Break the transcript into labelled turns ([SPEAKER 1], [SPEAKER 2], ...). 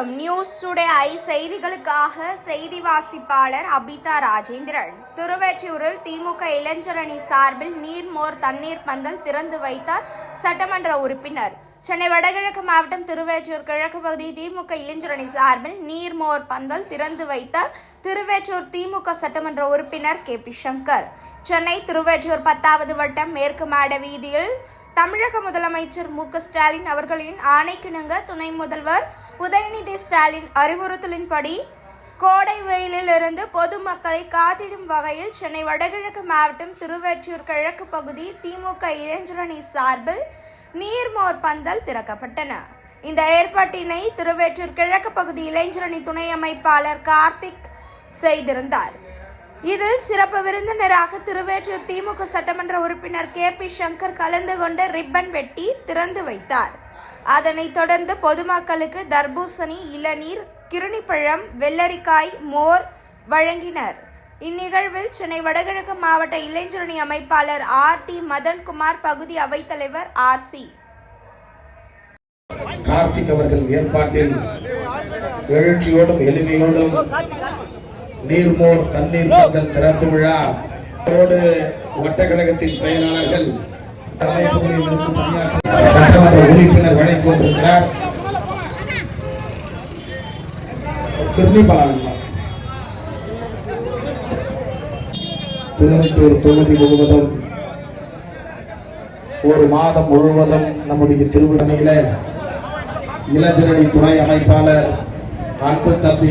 [SPEAKER 1] வணக்கம். News today I செய்திகளுக்காக செய்தி வாசிப்பாளர் அபிதா ராஜேந்திரன். திருவெற்றியூரில் திமுக இளைஞரணி சார்பில் நீர்மோர் தண்ணீர் பந்தல் திறந்து வைத்தார் சட்டமன்ற உறுப்பினர். சென்னை வடகிழக்கு மாவட்டம் திருவேற்றூர் கிழக்கு பகுதி திமுக இளைஞரணி சார்பில் நீர்மோர் பந்தல் திறந்து வைத்தார் திருவேற்றூர் திமுக சட்டமன்ற உறுப்பினர் கே. பி. சங்கர். சென்னை திருவேற்றூர் பத்தாவது வட்டம் மேற்கு மாட வீதியில் தமிழக முதலமைச்சர் மு க ஸ்டாலின் அவர்களின் ஆணைக்கிணங்க துணை முதல்வர் உதயநிதி ஸ்டாலின் அறிவுறுத்தலின்படி கோடை வெயிலிலிருந்து பொதுமக்களை காத்திடும் வகையில் சென்னை வடகிழக்கு மாவட்டம் திருவெற்றியூர் கிழக்கு பகுதி திமுக இளைஞரணி சார்பில் நீர்மோர் பந்தல் திறக்கப்பட்டன. இந்த ஏற்பாட்டினை திருவெற்றியூர் கிழக்கு பகுதி இளைஞரணி துணை அமைப்பாளர் கார்த்திக் செய்திருந்தார். இதில் சிறப்பு விருந்தினராக திருவேற்றூர் திமுக சட்டமன்ற உறுப்பினர் கே பி சங்கர் கலந்து கொண்டு ரிப்பன் வெட்டி திறந்து வைத்தார். அதனைத் தொடர்ந்து பொதுமக்களுக்கு தர்பூசணி இளநீர் கிருணிப்பழம் வெள்ளரிக்காய் மோர் வழங்கினர். இந்நிகழ்வில் சென்னை வடகிழக்கு மாவட்ட இளைஞரணி அமைப்பாளர் ஆர் டி மதன்குமார் பகுதி அவைத்தலைவர் ஆர் சி.
[SPEAKER 2] கார்த்திக் அவர்கள் ஏற்பாட்டில் எழுச்சியோடும் எளிமையோடும் நீர்மோர் தண்ணீர் பந்தல் திறப்பு விழா. அதோடு செயலாளர்கள் அமைப்புகளில் சட்டமன்ற உறுப்பினர் கொண்டிருக்கிறார். தொகுதி முழுவதும் ஒரு மாதம் முழுவதும் நம்முடைய திருவிழமையில இளஞ்சரடி துணை அமைப்பாளர் அன்பு தம்பி